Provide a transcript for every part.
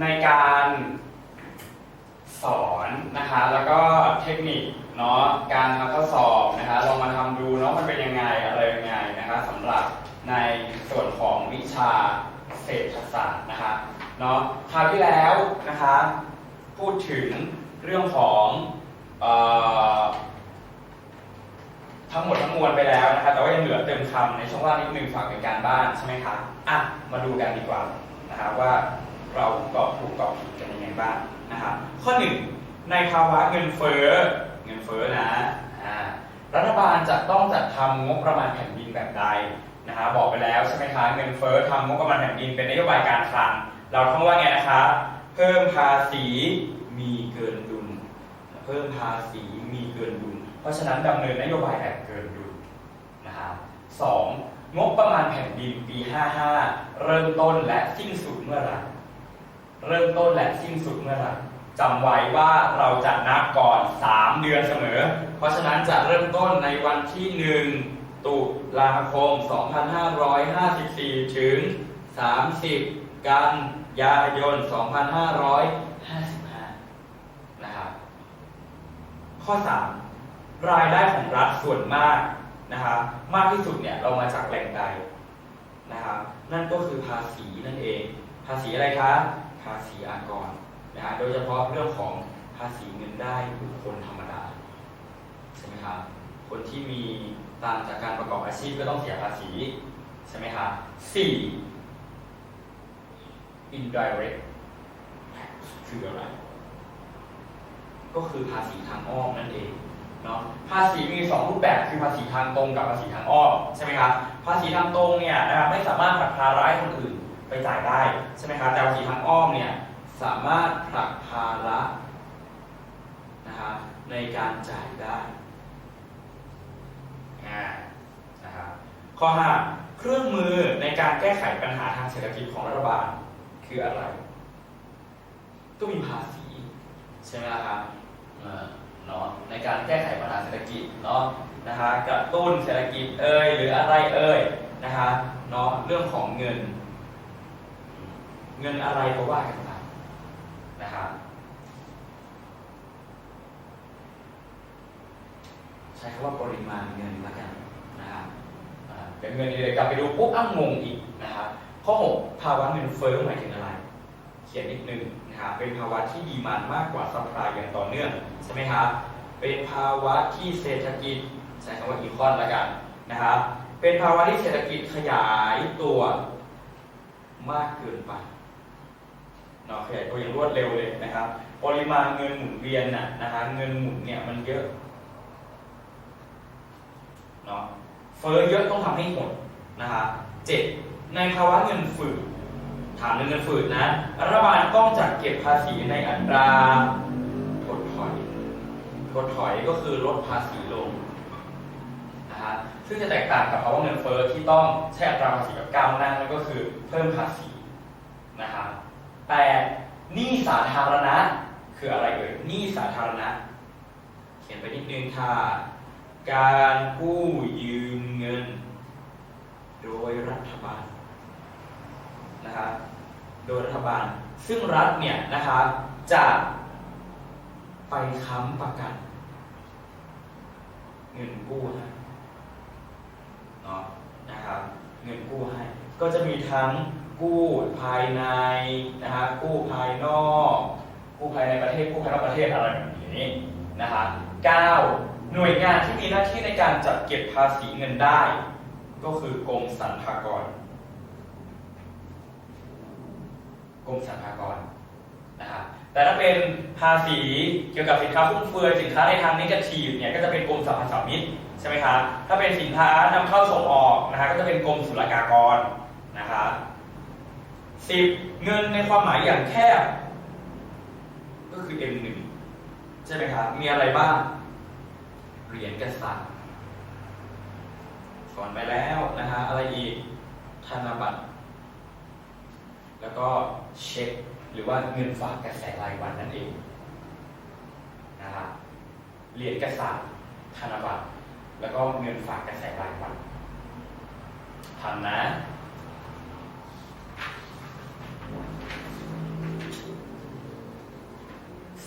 ในการสอนนะคะแล้วก็เทคนิคเนาะการทำข้อสอบนะคะลองมาทำดูเนาะมันเป็นยังไงอะไรยังไงนะคะสำหรับในส่วนของวิชาเศรษฐศาสตร์นะคะเนาะคราวที่แล้วนะคะพูดถึงเรื่องของออทั้งหมดทั้งมวลไปแล้วนะคะแต่ว่ายังเหลือเติมคำในช่องว่างนิดนึงฝากเป็นการบ้านใช่ไหมคะอะมาดูกันดีกว่านะครับว่า เราตอบถูกตอบผิดกันยังไงบ้างนะครับข้อหนึ่งในภาวะเงินเฟ้อเงินเฟ้อนะรัฐบาลจะต้องจัดทำงบประมาณแผ่นดินแบบใดนะคะบอกไปแล้วใช่ไหมคะเงินเฟ้อทำงบประมาณแผ่นดินเป็นนโยบายการคลังเราท่องว่าไงนะคะเพิ่มภาษีมีเกินดุล เพิ่มภาษีมีเกินดุล เพราะฉะนั้นดำเนินนโยบายแบบเกินดุลนะครับสองงบประมาณแผ่นดินปี 55 เริ่มต้นและสิ้นสุดเมื่อไหร่ เริ่มต้นและสิ้นสุดเมื่อไหร่จำไว้ว่าเราจะนับก่อน 3 เดือนเสมอ เพราะฉะนั้นจะเริ่มต้นในวันที่ 1 ตุลาคม 2554 ถึง 30 กันยายน 2555 นะครับ ข้อ 3 รายได้ของรัฐส่วนมากนะครับมากที่สุดเนี่ยเรามาจากแหล่งใดนะครับนั่นก็คือภาษีนั่นเอง ภาษีอะไรคะ ภาษีอากรนะฮะโดยเฉพาะเรื่องของภาษีเงินได้บุคคลธรรมดาใช่ไหมครับคนที่มีตามจากการประกอบอาชีพก็ต้องเสียภาษีใช่ไหมครับ4 indirect คืออะไร ก็คือภาษีทางอ้อมนั่นเองเนาะภาษีมีสองรูปแบบคือภาษีทางตรงกับภาษีทางอ้อมใช่ไหมครับภาษีทางตรงเนี่ยนะครับไม่สามารถผลักภาระให้คนอื่น ไปจ่ายได้ใช่ไหมครับแต่ภาษีทางอ้อมเนี่ยสามารถผลักภาระนะครับในการจ่ายได้นะครับข้อ 5 เครื่องมือในการแก้ไขปัญหาทางเศรษฐกิจของรัฐบาลคืออะไร ก็มีภาษี ใช่ไหมล่ะครับเนาะในการแก้ไขปัญหาเศรษฐกิจเนาะนะคะกระตุ้นเศรษฐกิจเอ่ยหรืออะไรเอ่ยนะคะเนาะเรื่องของเงิน เงินอะไรก็ว่ากันไปนะครับใช้คำว่าปริมาณเงินละกันนะครับอ่เป็นเงินเดี๋ยวกลับไปดูปุ๊บอ้างงอีกนะครับข้อ6ภาวะเงินเฟ้อหมายถึงอะไร เขียนนิดนึงนะครับเป็นภาวะที่ดีมานมากกว่าซัพพลายอย่างต่อเนื่องใช่ไหมครับเป็นภาวะที่เศรษฐกิจใช้คำว่าอีคอนแล้วกันนะครับเป็นภาวะที่เศรษฐกิจขยายตัวมากเกินไป เนาะขยายตัวอย่างรวดเร็วเลยนะครับ ปริมาณเงินหมุนเวียนน่ะนะฮะเงินหมุนเนี่ยมันเยอะเนาะเฟ้อเยอะต้องทำให้หดนะครับเจ็ดในภาวะเงินฝืดถามเรื่องเงินฝืดนะรัฐบาลต้องจัดเก็บภาษีในอัตราถดถอยถดถอยก็คือลดภาษีลงนะฮะซึ่งจะแตกต่างกับภาวะเงินเฟ้อที่ต้องใช้อัตราภาษีแบบก้าวหน้านั่นก็คือเพิ่มภาษีนะครับ แต่หนี้สาธารณะ คืออะไรเอ่ยหนี้สาธารณะ เขียนไปนิดนึงค่ะ การกู้ยืมเงิน โดยรัฐบาลนะครับโดยรัฐบาล ซึ่งรัฐเนี่ยนะครับจะไปค้ำประกัน เงินกู้ให้เนาะนะครับ เงินกู้ให้ ก็จะมีทั้ง กู้ภายในนะฮะกู้ภายนอก กู้ภายในประเทศกู้ภายนอกประเทศอะไรแบบนี้นะฮะเก้าหน่วยงานที่มีหน้าที่ในการจัดเก็บภาษีเงินได้ ก็คือกรมสรรพากรกรมสรรพากรนะครับแต่ถ้าเป็นภาษีเกี่ยวกับสินค้าฟุ่มเฟือยสินค้าในทางนิเกทีฟเนี่ยก็จะเป็นกรมสรรพสามิตใช่ไหมครับถ้าเป็นสินค้านำเข้าส่งออกนะฮะก็จะเป็นกรมศุลกากรนะครับ สิบเงินในความหมายอย่างแคบ ก็คือ M1 ใช่ไหมครับ มีอะไรบ้าง เหรียญกษัตริย์สอนไปแล้วนะฮะ อะไรอีก ธนบัตร แล้วก็เช็ค หรือว่าเงินฝากกระแสรายวันนั่นเองนะครับเหรียญกระสาบธนบัตร แล้วก็เงินฝากกระแสรายวันทำนะ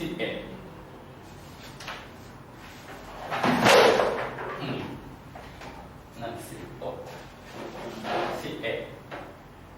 สิบเอ็ดอืมหนังสือตกสิบเอ็ด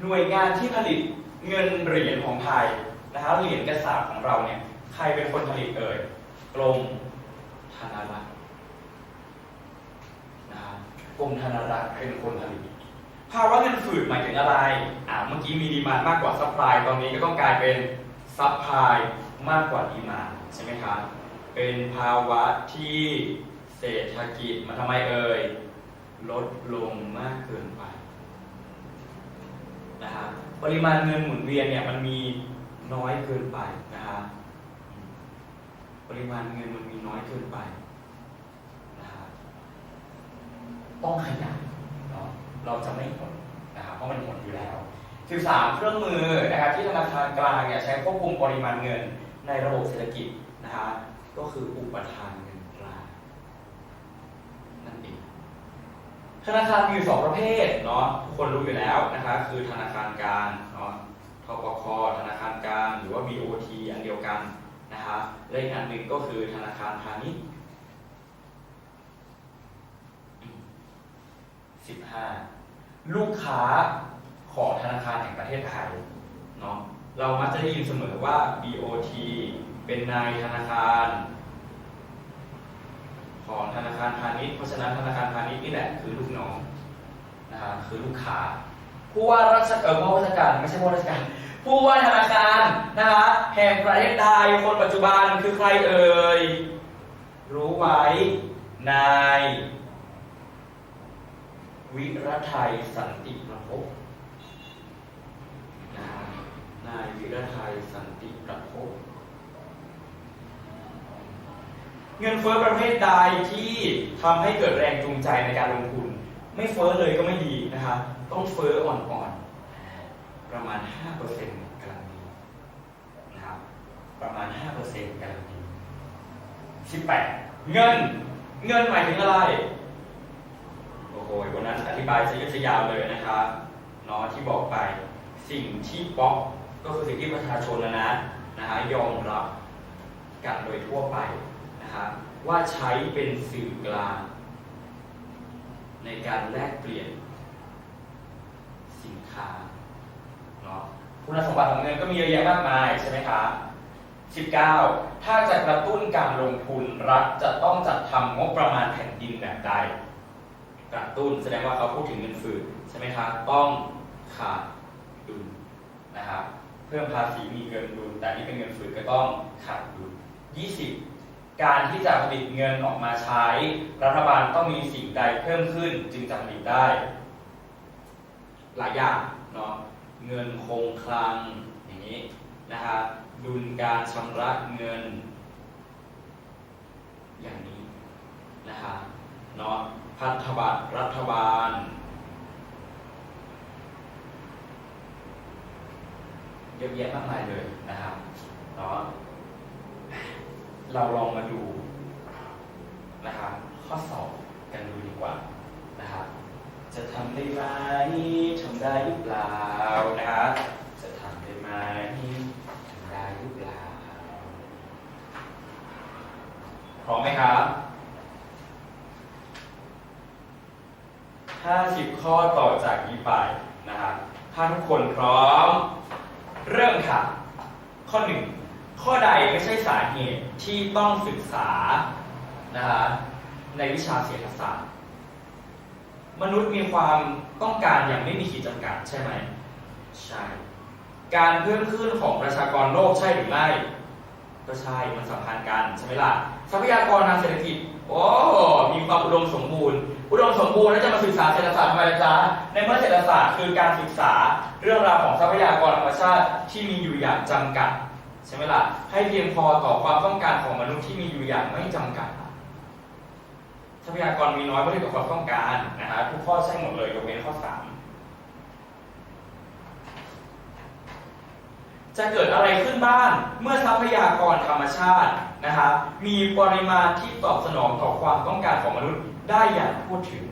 หน่วยงานที่ผลิตเงินเหรียญของไทยนะครับเหรียญกระสาบของเราเนี่ย ใครเป็นคนผลิตเอ่ยกรมธนารักษ์นะครับกรมธนารักษ์เป็นคนผลิตภาวะเงินฝืดหมายถึงอะไร อ่า เมื่อกี้มีดีมานมากกว่าซัพพลายตอนนี้ก็ต้องกลายเป็น ซัพพลายมากกว่าดีมาใช่ไหมครับเป็นภาวะที่เศรษฐกิจมันทำไมเอ่ยลดลงมากเกินไปนะครับปริมาณเงินหมุนเวียนเนี่ยมันมีน้อยเกินไปนะครับปริมาณเงินมันมีน้อยเกินไปนะครับต้องขยันเนาะเราจะไม่หดนะครับเพราะมันหดอยู่แล้ว 13 เครื่องมือนะครับที่ธนาคารกลางเนี่ยใช้ควบคุมปริมาณเงินในระบบเศรษฐกิจนะครับก็คืออุปทานเงินตรางนั่นเองธนาคารมีอยู่สองประเภทเนาะทุกคนรู้อยู่แล้วนะคะคือธนาคารกลางเนาะทปคธนาคารกลางหรือว่า BOT อันเดียวกันนะคะและอีกอันหนึ่งก็คือธนาคารพาณิชย์สิบห้าลูกค้า ของธนาคารแห่งประเทศไทยเนาะเรามักจะได้ยินเสมอว่า BOT เป็นนายธนาคาร ของธนาคารพาณิชย์เพราะฉะนั้นธนาคารพาณิชย์นี่แหละคือลูกน้องนะครับคือลูกค้าผู้ว่าราชเออผู้ว่าราชการไม่ใช่ผู้ว่าราชการผู้ว่าธนาคารนะคะแห่งประเทศไทยคนปัจจุบันคือใครเอ่ยรู้ไว้นายวิรไทยสันติประพบายวิรไทยสันติประพบเงินเฟ้อประเภทใดที่ทำให้เกิดแรงจูงใจในการลงทุน ไม่เฟ้อเลยก็ไม่ดีนะคะต้องเฟ้ออ่อนๆ ประมาณ 5%กำลังดีนะครับประมาณ 5%กำลังดี18 เงิน เงินหมายถึงอะไร โอ้โหวันนั้นอธิบายซะยืดยาวเลยนะครับเนาะที่บอกไปสิ่งที่ป๊อก ก็คือสิ่งที่ประชาชนนะนะนะฮะยอมรับกันโดยทั่วไปนะครับว่าใช้เป็นสื่อกลางในการแลกเปลี่ยนสินค้าเนาะคุณสมบัติของเงินก็มีเยอะแยะมากมายใช่ไหมครับ19 ถ้าจะกระตุ้นการลงทุนรัฐจะต้องจัดทำงบประมาณแผ่นดินแบบใด กระตุ้นแสดงว่าเขาพูดถึงเงินฝืนใช่ไหมครับ ต้องขาดดุลนะครับ พิ่มภาษีมีเกินดุลแต่นี่เป็นเงินฝืนก็ต้องขาดดุล20 การที่จะผลิตเงินออกมาใช้ รัฐบาลต้องมีสิ่งใดเพิ่มขึ้นจึงจะผลิตได้ หลายอย่างเนาะเงินคงคลังอย่างนี้นะครับดุลการชำระเงิน อย่างนี้นะครับเนาะพันธบัตรรัฐบาล เยอะแยะมากมายเลยนะครับเนาะเราลองมาดูนะครับข้อสอบกันดูดีกว่านะครับจะทำได้ไหมทำได้หรือเปล่านะครับจะทำได้ไหมทำได้หรือเปล่าพร้อมไหมครับ50 ข้อต่อจากนี้ไปนะครับถ้าทุกคนพร้อม เริ่มค่ะ ข้อหนึ่งข้อใดไม่ใช่สาเหตุที่ต้องศึกษานะฮะในวิชาเศรษฐศาสตร์ มนุษย์มีความต้องการอย่างไม่มีขีดจำกัดใช่ไหมใช่ การเพิ่มขึ้นของประชากรโลกใช่หรือไม่ ก็ใช่ มันสัมพันธ์กันใช่ไหมล่ะ ทรัพยากรทางเศรษฐกิจ โอ้ มีความอุดมสมบูรณ์ อุดมสมบูรณ์แล้วจะมาศึกษาเศรษฐศาสตร์ทำไมล่ะจ๊ะ ในเมื่อเศรษฐศาสตร์คือการศึกษาเรื่องราวของทรัพยากรธรรมชาติที่มีอยู่อย่างจำกัดใช่ไหมล่ะ ให้เพียงพอต่อความต้องการของมนุษย์ที่มีอยู่อย่างไม่จำกัด ทรัพยากรมีน้อยเมื่อเทียบกับความต้องการนะฮะทุกข้อใช่หมดเลยยกเว้นข้อ3 จะเกิดอะไรขึ้นบ้างเมื่อทรัพยากรธรรมชาตินะครับมีปริมาณที่ตอบสนองต่อความต้องการของมนุษย์ได้อย่างทั่วถึง